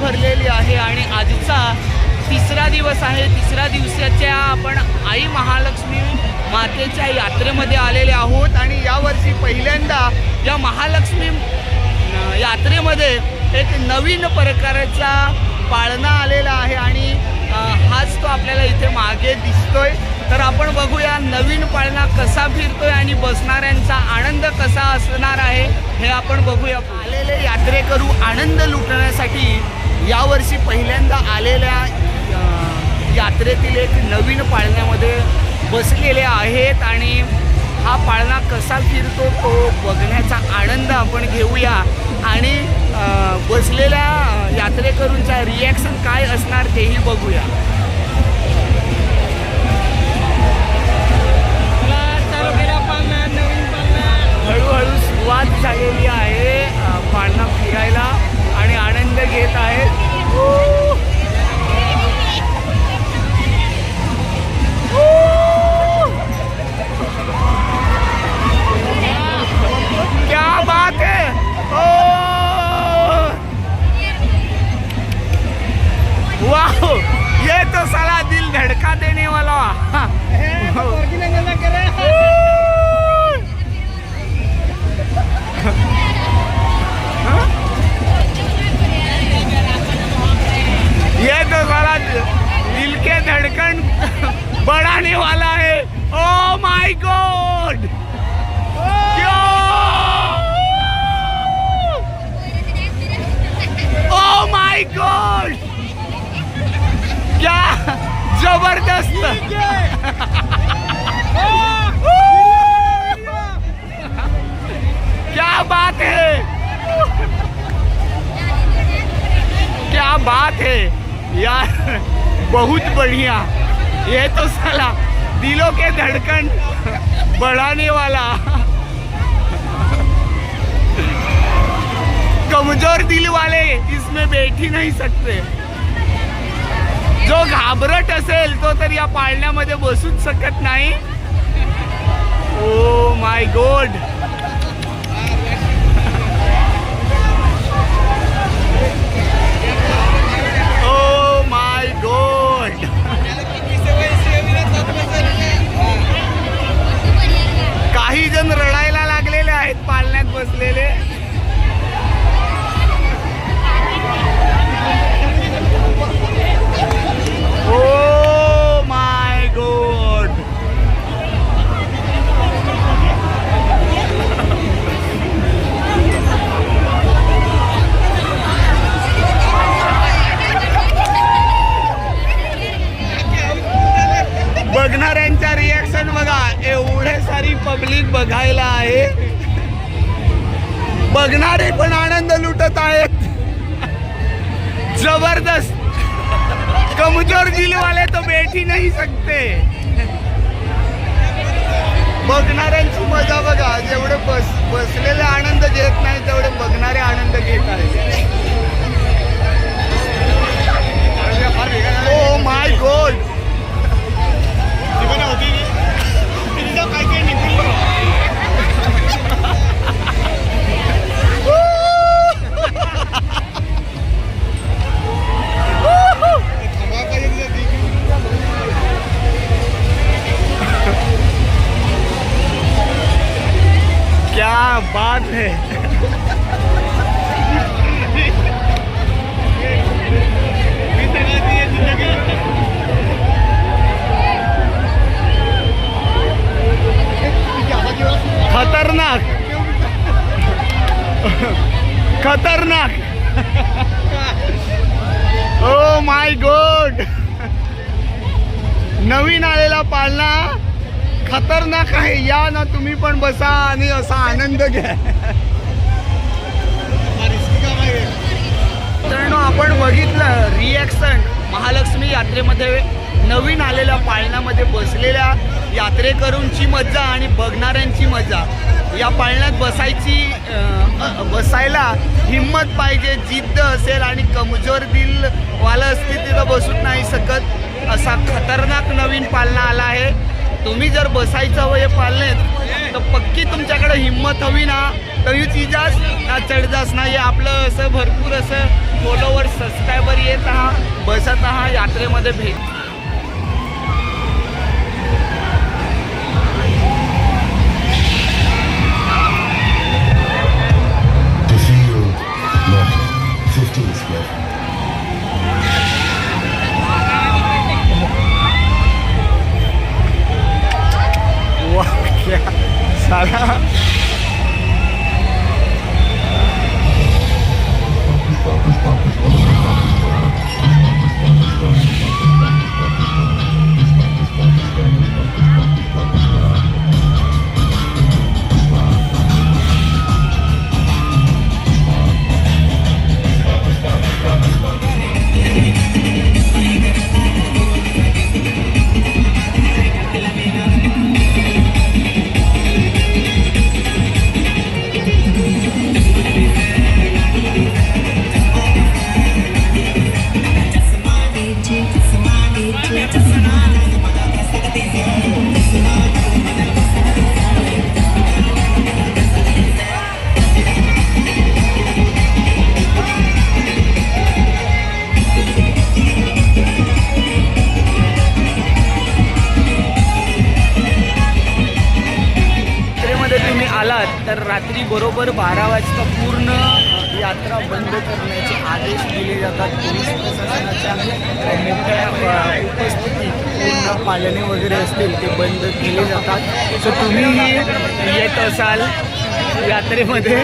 भरलेली आहे आणि आजचा तिसरा दिवस आहे. तिसऱ्या दिवसाच्या आपण आई महालक्ष्मी मातेच्या यात्रेमध्ये आलेले आहोत आणि यावर्षी पहिल्यांदा या महालक्ष्मी यात्रेमध्ये एक नवीन प्रकारचा पाळणा आलेला आहे आणि हाच तो आपल्याला इथे मागे दिसतोय. तर आपण बघूया नवीन पाळणा कसा फिरतोय आणि बसणाऱ्यांचा आनंद कसा असणार आहे हे आपण बघूया. आलेले यात्रेकरू आनंद लुटण्यासाठी यावर्षी पहिल्यांदा आलेल्या यात्रेतील एक नवीन पाळण्यामध्ये बसलेले आहेत आणि हा पाळणा कसा फिरतो तो बघण्याचा आनंद आपण घेऊया. आणि बसलेल्या यात्रेकरूंचा रिॲक्शन काय असणार तेही बघूया. हळूहळू सुरुवात झालेली आहे पाळणा फिरायला आणि आनंद घेत आहेत. साला दिल धड़का देने बहुत बढ़िया। ये तो साला दिलों के धड़कन बढ़ाने वाला। कमजोर दिल वाले इसमें बैठ ही नाही सकते। जो घाबरट असेल तो तर या पाळण्यामध्ये बसूच शकत नाही. ओ माय गॉड पब्लिक बघायला आहे. बघणारे पण आनंद लुटत आहेत. जबरदस्त. कमजोर दिल वाले तो बैठ ही नहीं सकते बघणाऱ्यांची मजा बघा. जेवढे बस बसलेले आनंद घेत नाही तेवढे बघणारे आनंद घेत आहेत. क्या बात है। खतरनाक। खतरनाक। ओ माय गॉड नवीन आलेला पाळणा। खतरनाक आहे. या ना तुम्ही पण बसा आणि असा आनंद घ्या. मित्रांनो आपण बघितलं रिॲक्शन महालक्ष्मी यात्रेमध्ये नवीन आलेल्या पाळण्यामध्ये बसलेल्या यात्रेकरूंची मजा आणि बघणाऱ्यांची मजा या पाळण्यात बसायची बसायला हिंमत पाहिजे. जिद्द असेल आणि कमजोर दिल वाला असते तिथं बसू नाही शकत. असा खतरनाक नवीन पाळणा आला आहे. तुम्ही जर बसायचं वय पाळलेत तर पक्की तुमच्याकडे हिंमत हवी ना. तरी जास ना चढजास ना. हे आपलं असं भरपूर असं फॉलोवर सबस्क्रायबर येत आहात बसत आहात यात्रेमध्ये भेट. The field left 15 square. वाह क्या साला रात्री बरोबर बारा वाजता पूर्ण यात्रा बंद करण्याचे आदेश दिले जातात. पोलीस प्रशासनाच्या उपस्थिती पूर्ण पालने वगैरे असतील ते बंद केले जातात. सो तुम्हीही येत असाल यात्रेमध्ये.